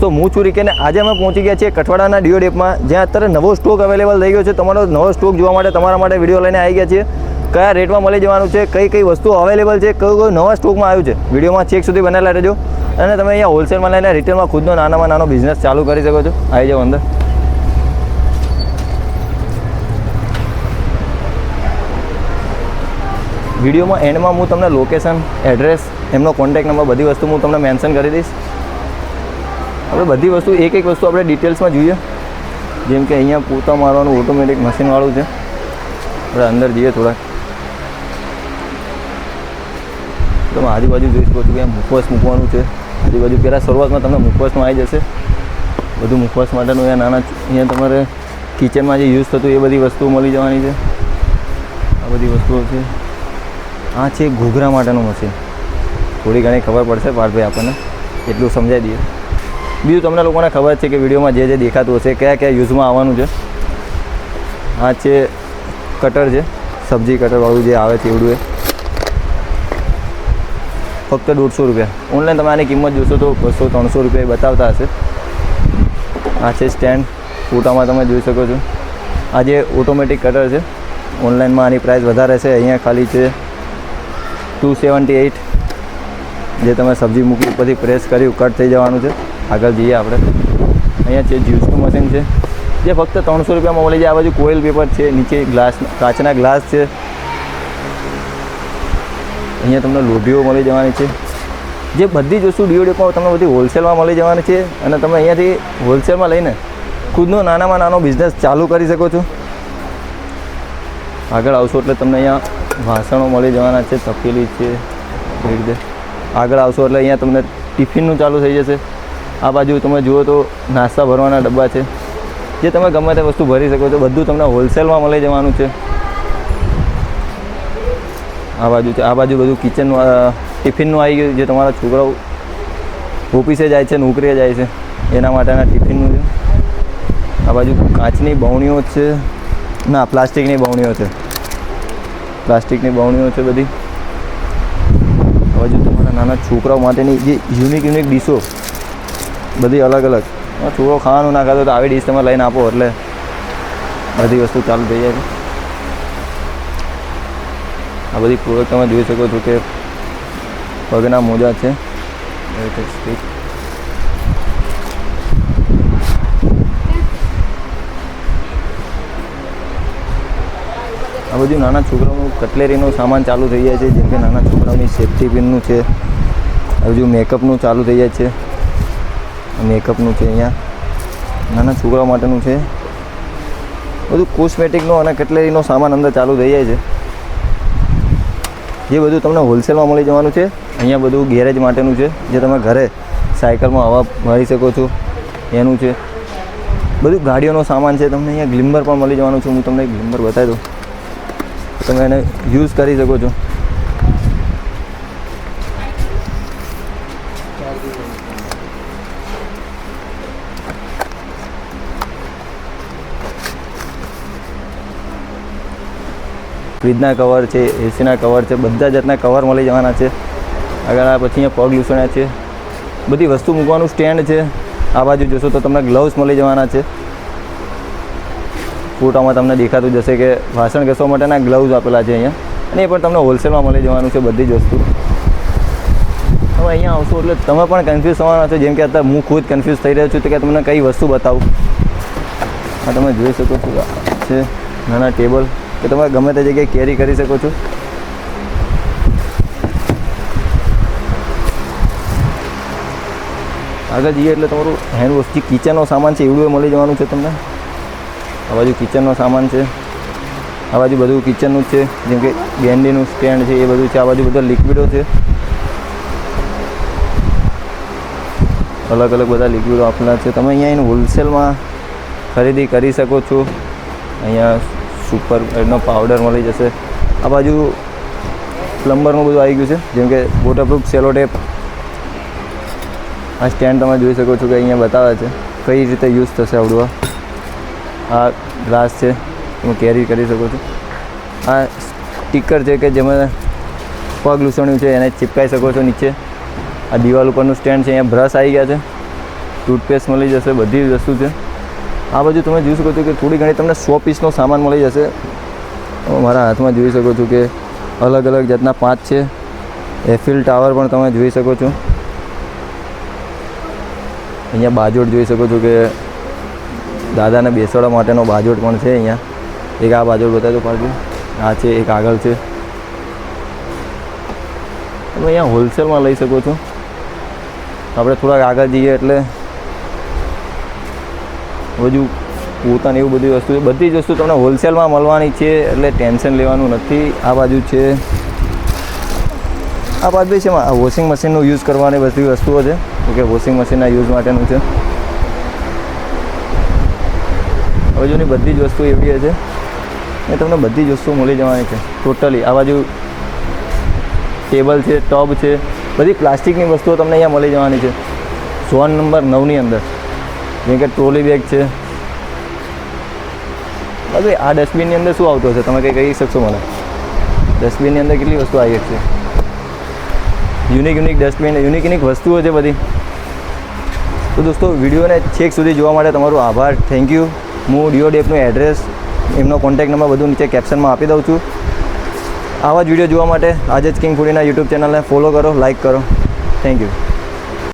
તો હું છું રીકેને આજે અમે પહોંચી ગયા છીએ કઠવાડાના ડીઓ ડેપમાં, જ્યાં અત્યારે નવો સ્ટોક અવેલેબલ થઈ ગયો છે. તમારો નવો સ્ટોક જોવા માટે, તમારા માટે વીડિયો લઈને આવી ગયા છીએ. કયા રેટમાં મળી જવાનું છે, કઈ કઈ વસ્તુ અવેલેબલ છે, કયું કયું નવા સ્ટોકમાં આવ્યું છે, વિડીયોમાં ચેક સુધી બનેલા રહેજો. અને તમે અહીંયા હોલસેલમાં લઈને રિટેલમાં ખુદનો નાનામાં નાનો બિઝનેસ ચાલુ કરી શકો છો. આવી જાઓ અંદર. વિડીયોમાં એન્ડમાં હું તમને લોકેશન એડ્રેસ એમનો કોન્ટેક નંબર બધી વસ્તુ હું તમને મેન્શન કરી દઈશ. આપણે બધી વસ્તુ, એક એક વસ્તુ આપણે ડિટેલ્સમાં જોઈએ. જેમ કે અહીંયા પોતા મારવાનું ઓટોમેટિક મશીનવાળું છે. આપણે અંદર જઈએ થોડાક. તમે આજુબાજુ જોઈ શકો છો કે મુખવાસ મૂકવાનું છે. આજુબાજુ પહેલાં શરૂઆતમાં તમને મુખવાસમાં આવી જશે. બધું મુખવાસ માટેનું અહીંયા નાના અહીંયા તમારે કિચનમાં જે યુઝ થતું એ બધી વસ્તુઓ મળી જવાની છે. આ બધી વસ્તુઓ છે. આ છે ઘૂઘરા માટેનું મશીન થોડી ઘણી ખબર પડશે પાર્થભાઈ આપણને. એટલું સમજાવી દઈએ. બીજું તમને લોકોને ખબર છે કે વિડીયોમાં જે જે દેખાતું હશે, કયા કયા યુઝમાં આવવાનું છે? આ છે કટર છે, સબ્જી કટરવાળું જે આવે છે એવડું એ. ફક્ત દોઢસો રૂપિયા. ઓનલાઈન તમે આની કિંમત જોશો તો બસો, ત્રણસો રૂપિયા બતાવતા હશે. આ છે સ્ટેન્ડ. ફોટામાં તમે જોઈ શકો છો. આ જે ઓટોમેટિક કટર છે, ઓનલાઈનમાં આની પ્રાઇસ વધારે છે. અહીંયા ખાલી છે ટુ સેવન્ટી એઇટ જે તમે સબ્જી મૂકી ઉપરથી પ્રેસ કર્યું, કટ થઈ જવાનું છે. આગળ જઈએ આપણે. અહીંયા છે જ્યુસનું મશીન છે, જે ફક્ત ત્રણસો રૂપિયામાં મળી જાય. આ બાજુ કોઇલ પેપર છે, નીચે ગ્લાસ કાચના ગ્લાસ છે. અહીંયા તમને લોઢીઓ મળી જવાની છે. જે બધી જ વસ્તુ ડીઓડીમાં તમને બધી હોલસેલમાં મળી જવાની છે. અને તમે અહીંયાથી હોલસેલમાં લઈને ખુદનો નાનામાં નાનો બિઝનેસ ચાલુ કરી શકો છો. આગળ આવશો એટલે તમને અહીંયા વાસણો મળી જવાના છે, તપેલી છે આગળ આવશો એટલે અહીંયા તમને ટિફિનનું ચાલુ થઈ જશે. આ બાજુ તમે જુઓ તો નાસ્તા ભરવાના ડબ્બા છે. જે તમે ગમે તે વસ્તુ ભરી શકો છો, બધું તમને હોલસેલમાં મળી જવાનું છે. આ બાજુ છે, આ બાજુ બધું કિચન ટિફિનનું આવી ગયું જે તમારા છોકરાઓ ઓફિસે જાય છે નોકરીએ જાય છે, એના માટેના ટિફિનનું છે. આ બાજુ કાચની બવણીઓ છે. ના, પ્લાસ્ટિકની બવણીઓ છે. પ્લાસ્ટિકની બવણીઓ છે બધી. આ બાજુ તમારા નાના છોકરાઓ માટેની જે યુનિક યુનિક ડીશો બધી અલગ અલગ. આ છોકરો ખાવાનું ના ખાતો તો આવી ડીશ તમે લઈને આપો એટલે બધી વસ્તુ ચાલુ થઈ જાય છે. આ બધી પ્રોડક્ટ તમે જોઈ શકો છો કે પગના મોજા છે. આ બધું નાના છોકરાઓનું કટલેરીનું સામાન ચાલુ થઈ જાય છે, જેમ કે નાના છોકરાઓની સેફ્ટી પિનનું છે. આ બધું મેકઅપનું ચાલુ થઈ જાય છે. મેકઅપનું છે અહીંયા. નાના છોકરાઓ માટેનું છે. બધું કોસ્મેટિકનો અને કેટલેરીનો સામાન અંદર ચાલુ થઈ જાય છે. જે બધું તમને હોલસેલમાં મળી જવાનું છે, અહીંયા બધું ગેરેજ માટેનું છે, જે તમે ઘરે સાયકલમાં હવા ભરી શકો છો, એનું છે. બધું ગાડીઓનો સામાન છે, તમને અહીંયા ગ્લિમ્બર પણ મળી જવાનું છે, હું તમને ગ્લિમ્બર બતાવી દઉં. તમે એને યુઝ કરી શકો છો. ફ્રીજના કવર છે, એસીના કવર છે, બધા જાતના કવર મળી જવાના છે. આગળ આ પછી અહીંયા પગ લૂસણ્યા છે. બધી વસ્તુ મૂકવાનું સ્ટેન્ડ છે. આ બાજુ જોશો તો તમને ગ્લવ્સ મળી જવાના છે. ફોટામાં તમને દેખાતું જશે કે વાસણ ઘસવા માટેના ગ્લવ્સ આપેલા છે અહીંયા. અને એ પણ તમને હોલસેલમાં મળી જવાનું છે બધી જ વસ્તુ. તમે અહીંયા આવશો એટલે તમે પણ કન્ફ્યુઝ થવાના છો. જેમ કે અત્યારે હું ખુદ કન્ફ્યુઝ થઈ રહ્યો છું કે તમને કઈ વસ્તુ બતાવું. આ તમે જોઈ શકો છો. છે નાના ટેબલ કે તમે ગમે તે જગ્યાએ કેરી કરી શકો છો. આગળ જઈએ એટલે તમારું હેન્ડ વોશથી કિચનનો સામાન છે, એવડું મળી જવાનું છે તમને. આ બાજુ કિચનનો સામાન છે. આ બાજુ બધું કિચનનું જ છે. જેમ કે ગેન્ડીનું સ્ટેન્ડ છે, એ બધું છે. આ બાજુ બધા લિક્વિડો છે. અલગ અલગ બધા લિક્વિડો આપેલા છે. તમે અહીંયા એને હોલસેલમાં ખરીદી કરી શકો છો. અહીંયા સુપર એનો પાવડર મળી જશે. આ બાજુ પ્લમ્બરનું બધું આવી ગયું છે. જેમ કે વોટરપ્રૂફ સેલો ટેપ આ સ્ટેન્ડ તમે જોઈ શકો છો કે અહીંયા બતાવે છે. કઈ રીતે યુઝ થશે આવડું આ ગ્લાસ છે. તમે કેરી કરી શકો છો. આ સ્ટીકર છે કે જેમાં પગ લૂસણ્યું છે, એને ચિપકાઈ શકો છો નીચે. આ દિવાલ ઉપરનું સ્ટેન્ડ છે. અહીંયા બ્રશ આવી ગયા છે. ટૂથપેસ્ટ મળી જશે. બધી વસ્તુ છે. આ બાજુ તમે જોઈ શકો છો કે થોડી ઘણી તમને સો પીસનો સામાન મળી જશે. મારા હાથમાં જોઈ શકો છો કે અલગ અલગ જાતના પાંચ છે. એફિલ ટાવર પણ તમે જોઈ શકો છો. અહીંયા બાજોટ જોઈ શકો છો કે દાદાને બેસાડવા માટેનો બાજોટ પણ છે અહીંયા. એક આ બાજોટ બતાવજો પાછું આ છે, એક આગળ છે. તમે અહીંયા હોલસેલમાં લઈ શકો છો. આપણે થોડાક આગળ જઈએ એટલે બધું પોતાની એવું બધી વસ્તુ છે. બધી જ વસ્તુ તમને હોલસેલમાં મળવાની છે, એટલે ટેન્શન લેવાનું નથી. આ બાજુ છે. આ બાજુ છે આ વોશિંગ મશીનનો યુઝ કરવાની બધી વસ્તુઓ છે. ઓકે વોશિંગ મશીનના યુઝ માટેનું છે. આ બાજુની બધી જ વસ્તુ એવી છે. એ તમને બધી જ વસ્તુઓ મળી જવાની છે. ટોટલી આ બાજુ ટેબલ છે ટબ છે. બધી પ્લાસ્ટિકની વસ્તુઓ તમને અહીંયા મળી જવાની છે. ઝોન નંબર નવની અંદર. જેમ કે ટ્રોલી બેગ છે. હવે આ ડસ્ટબિનની અંદર શું આવતું હશે? તમે કંઈ કહી શકશો મને? ડસ્ટબિનની અંદર કેટલી વસ્તુ આવી છે unique unique dustbin unique unique વસ્તુઓ છે બધી. તો દોસ્તો, વિડીયોને છેક સુધી જોવા માટે તમારો આભાર. થેન્ક યુ હું ડીઓ ડેપનું એડ્રેસ એમનો કોન્ટેક્ટ નંબર બધું નીચે કેપ્શનમાં આપી દઉં છું. આવા જ વીડિયો જોવા માટે આજે જ કિંગ ફૂડીના યુટ્યુબ ચેનલને ફોલો કરો લાઇક કરો. Thank you